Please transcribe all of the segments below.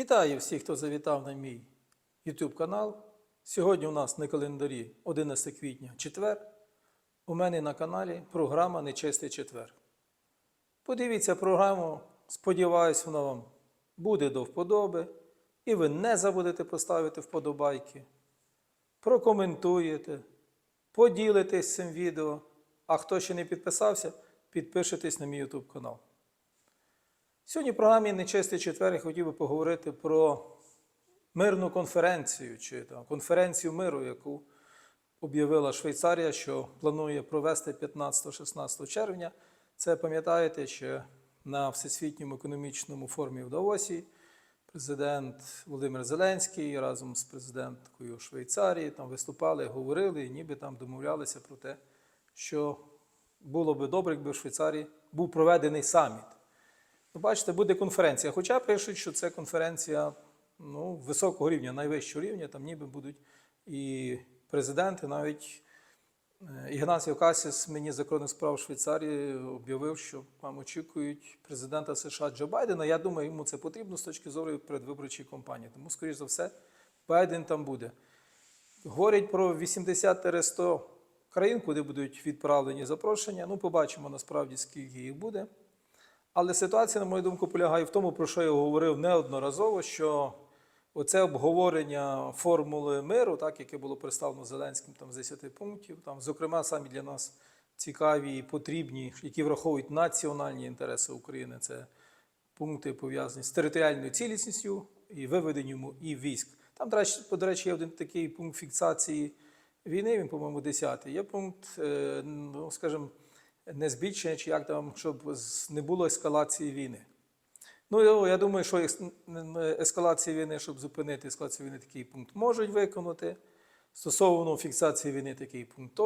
Вітаю всіх, хто завітав на мій YouTube канал. Сьогодні у нас на календарі 11 квітня четвер. У мене на каналі програма Нечистий четвер. Подивіться програму, сподіваюсь, вона вам буде до вподоби. І ви не забудете поставити вподобайки, прокоментуєте, поділитесь цим відео. А хто ще не підписався, підпишитесь на мій YouTube канал. Сьогодні в програмі Нечистий четвер я хотів би поговорити про мирну конференцію чи там, конференцію миру, яку об'явила Швейцарія, що планує провести 15-16 червня. Це пам'ятаєте, що на Всесвітньому економічному форумі в Давосі президент Володимир Зеленський разом з президенткою Швейцарії там виступали, говорили, і ніби там домовлялися про те, що було би добре, якби в Швейцарії був проведений саміт. Ну, бачите, буде конференція. Хоча пишуть, що це конференція ну, високого рівня, найвищого рівня, там ніби будуть і президенти, навіть е, Ігнасіо Касіс, мені закордонних справ Швейцарії, об'явив, що там очікують президента США Джо Байдена. Я думаю, йому це потрібно з точки зору передвиборчої кампанії. Тому, скоріш за все, Байден там буде. Говорять про 80-100 країн, куди будуть відправлені запрошення. Ну, побачимо насправді, скільки їх буде. Але ситуація, на мою думку, полягає в тому, про що я говорив неодноразово, що оце обговорення формули миру, так, яке було представлено Зеленським там, з 10 пунктів, там, зокрема, самі для нас цікаві і потрібні, які враховують національні інтереси України. Це пункти пов'язані з територіальною цілісністю і виведенням і військ. Там, до речі, є один такий пункт фіксації війни, він, по-моєму, 10 Є пункт, е, ну, скажімо, не збільшення, чи як там, щоб не було ескалації війни. Ну, я- думаю, що ескалації війни, щоб зупинити ескалацію війни, такий пункт можуть виконати. Стосовно фіксації війни, такий пункт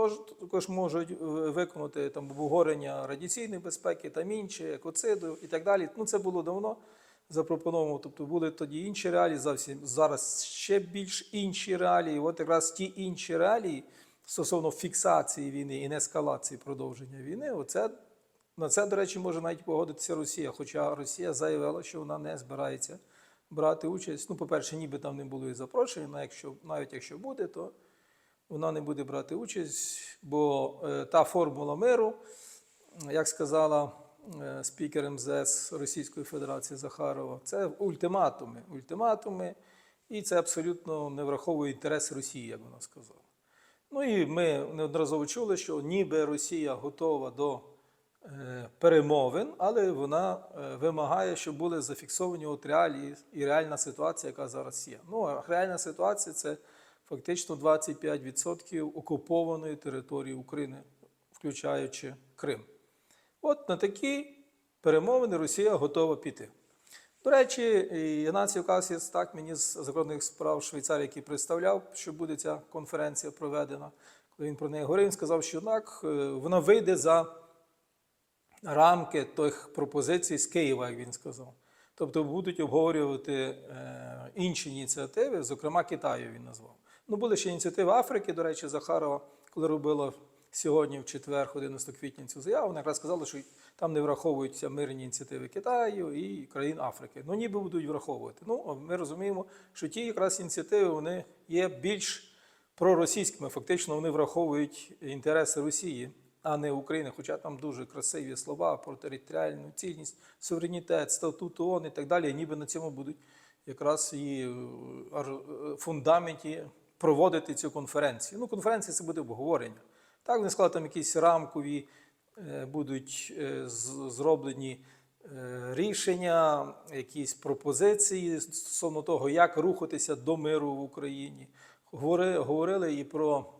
також можуть е, виконати там обговорення радіаційної безпеки, там інші, екоциду і так далі. Ну, це було давно запропоновано. Тобто були тоді інші реалії, зовсім зараз ще більш інші реалії. От якраз ті інші реалії стосовно фіксації війни і не ескалації продовження війни, оце, на це, до речі, може навіть погодитися Росія. Хоча Росія заявила, що вона не збирається брати участь. Ну, по-перше, ніби там не було і запрошення, але якщо, навіть якщо буде, то вона не буде брати участь, бо е, та формула миру, як сказала е, спікер МЗС Російської Федерації Захарова, це ультиматуми. Ультиматуми, і це абсолютно не враховує інтереси Росії, як вона сказала. Ну і ми неодноразово чули, що ніби Росія готова до е, перемовин, але вона е, вимагає, щоб були зафіксовані от реалії і реальна ситуація, яка зараз є. Ну, а реальна ситуація це фактично 25% окупованої території України, включаючи Крим. От на такі перемовини Росія готова піти. До речі, Ігнатій Касіс, так з закордонних справ Швейцарії, який представляв, що буде ця конференція проведена. Коли він про неї говорив, він сказав, що так, е, вона вийде за рамки тих пропозицій з Києва, як він сказав. Тобто будуть обговорювати е, інші ініціативи, зокрема Китаю він назвав. Ну, були ще ініціативи Африки, до речі, Захарова, коли робила сьогодні, в четвер, 11 квітня, цю заяву, вона якраз сказала, що там не враховуються мирні ініціативи Китаю і країн Африки. Ну, ніби будуть враховувати. Ну, ми розуміємо, що ті якраз ініціативи вони є більш проросійськими. Фактично вони враховують інтереси Росії, а не України. Хоча там дуже красиві слова про територіальну цільність, суверенітет, статут ООН і так далі. Ніби на цьому будуть якраз і е, е, фундаменті проводити цю конференцію. Ну, конференція це буде обговорення. Так, вони сказали, там якісь рамкові е, будуть е, зроблені е, рішення, якісь пропозиції стосовно того, як рухатися до миру в Україні. Говорили і про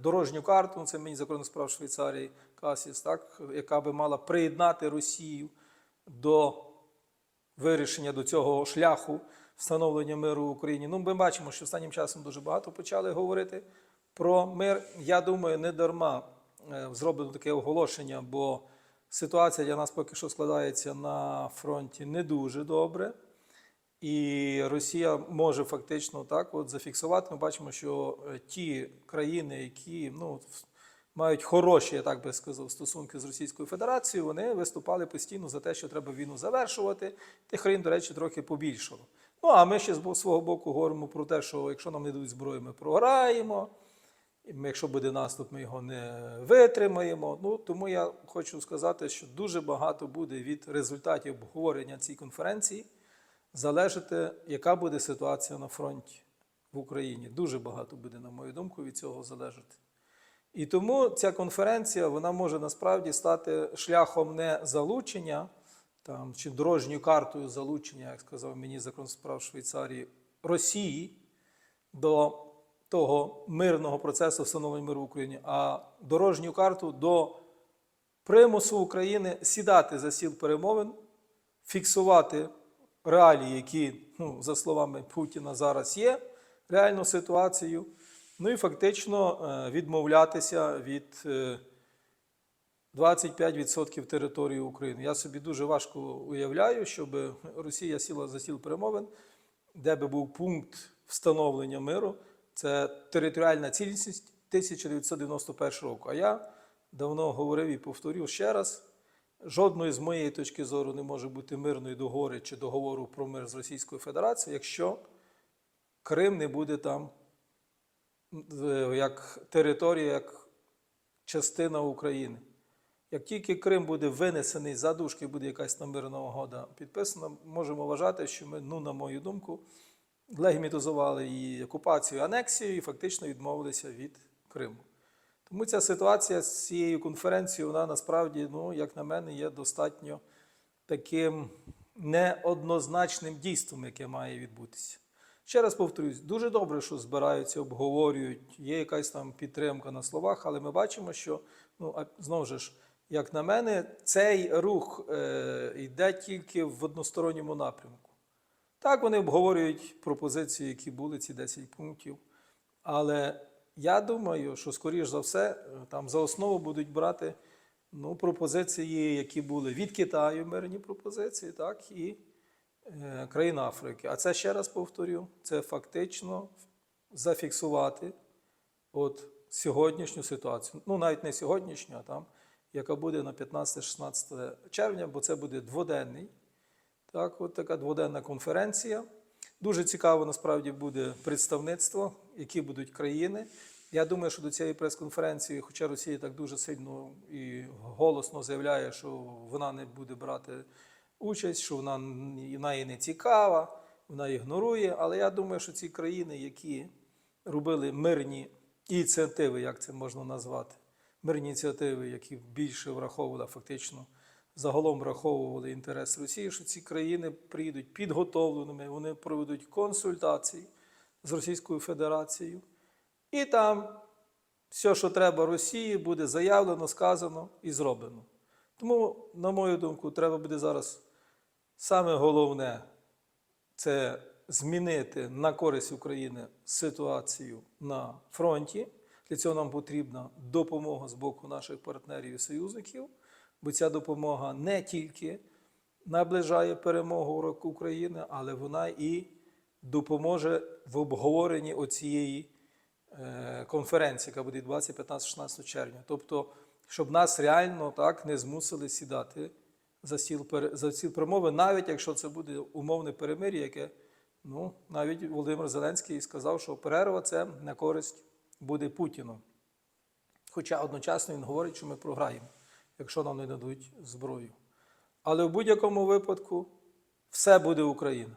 дорожню карту, це мені закордонних справ Швейцарії Касіс, так, яка би мала приєднати Росію до вирішення до цього шляху встановлення миру в Україні. Ну, ми бачимо, що останнім часом дуже багато почали говорити про мир. Я думаю, не дарма е, зроблено таке оголошення, бо ситуація для нас поки що складається на фронті не дуже добре. І Росія може фактично так от зафіксувати. Ми бачимо, що е, ті країни, які ну, мають хороші, я так би сказав, стосунки з Російською Федерацією, вони виступали постійно за те, що треба війну завершувати. Тих країн, до речі, трохи побільшало. Ну, а ми ще з свого боку говоримо про те, що якщо нам не дадуть зброю, ми програємо. Якщо буде наступ, ми його не витримаємо. Ну, тому я хочу сказати, що дуже багато буде від результатів обговорення цієї конференції залежати, яка буде ситуація на фронті в Україні. Дуже багато буде, на мою думку, від цього залежати. І тому ця конференція вона може насправді стати шляхом не залучення там, чи дорожньою картою залучення, як сказав мені закон справ Швейцарії, Росії до того мирного процесу встановлення миру в Україні, а дорожню карту до примусу України сідати за сіл перемовин, фіксувати реалії, які, ну, за словами Путіна, зараз є, реальну ситуацію. Ну і фактично е, відмовлятися від е, 25% території України. Я собі дуже важко уявляю, щоб Росія сіла за стіл перемовин, де би був пункт встановлення миру. Це територіальна цілісність 1991 року. А я давно говорив і повторю ще раз: жодної з моєї точки зору не може бути мирної договори чи договору про мир з Російською Федерацією, якщо Крим не буде там е, як територія, як частина України. Як тільки Крим буде винесений за дужки, буде якась там мирна угода підписана, можемо вважати, що ми, ну, на мою думку, легімітизували і окупацію, і анексію, і фактично відмовилися від Криму. Тому ця ситуація з цією конференцією, вона насправді, ну, як на мене, є достатньо таким неоднозначним дійством, яке має відбутися. Ще раз повторюсь, дуже добре, що збираються, обговорюють, є якась там підтримка на словах, але ми бачимо, що ну, знову ж, як на мене, цей рух е, йде тільки в односторонньому напрямку. Так, вони обговорюють пропозиції, які були, ці 10 пунктів. Але я думаю, що, скоріш за все, там за основу будуть брати ну, пропозиції, які були від Китаю, мирні пропозиції, так, і е, країн Африки. А це ще раз повторю: це фактично зафіксувати от сьогоднішню ситуацію. Ну, навіть не сьогоднішню, а там, яка буде на 15-16 червня, бо це буде дводенний. Так, от така дводенна конференція. Дуже цікаво насправді буде представництво, які будуть країни. Я думаю, що до цієї прес-конференції, хоча Росія так дуже сильно і голосно заявляє, що вона не буде брати участь, що вона, вона їй не цікава, вона ігнорує. Але я думаю, що ці країни, які робили мирні ініціативи, як це можна назвати, мирні ініціативи, які більше враховували фактично загалом враховували інтерес Росії, що ці країни прийдуть підготовленими, вони проведуть консультації з Російською Федерацією. І там все, що треба Росії, буде заявлено, сказано і зроблено. Тому, на мою думку, треба буде зараз саме головне це змінити на користь України ситуацію на фронті. Для цього нам потрібна допомога з боку наших партнерів і союзників, бо ця допомога не тільки наближає перемогу України, але вона і допоможе в обговоренні оцієї е, конференції, яка буде відбуватися 15-16 червня. Тобто, щоб нас реально так не змусили сідати за стіл, за стіл промови, навіть якщо це буде умовне перемир'я, яке ну, навіть Володимир Зеленський сказав, що перерва це на користь буде Путіну. Хоча одночасно він говорить, що ми програємо, якщо нам не дадуть зброю. Але в будь-якому випадку все буде Україна.